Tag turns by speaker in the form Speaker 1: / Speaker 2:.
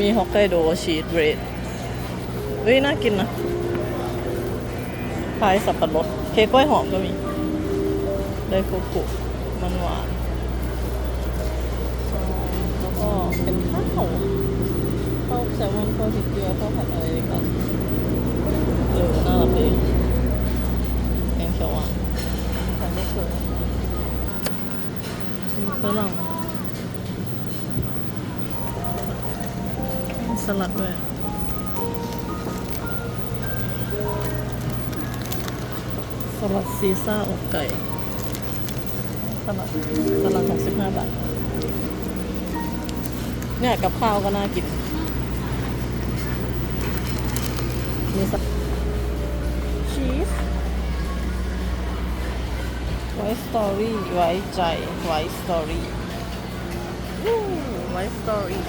Speaker 1: มีฮอกไกโดชีสเบรดเฮ้ยน่ากินนะพายสับปะรดเค้กกล้วยหอมก็มี ไดฟูกุมันหวาน แล้วก็เป็นข้าวข้าวแซลมอนข้าวพริกเกลือข้าวผัดอะไรกันเออน่ารักดีแกงเขียวหวานทำไม่สวยฝรั่ง สลัดด้วยสลัดซีซ่าอกไก่สลัดสลัดหกสิบห้าบาท เนี่ยกับข้าวก็น่ากินมีสักชีสไวท์สตอรี่ไว้ใจไวท์สตอรี่ไวท์สตอรี่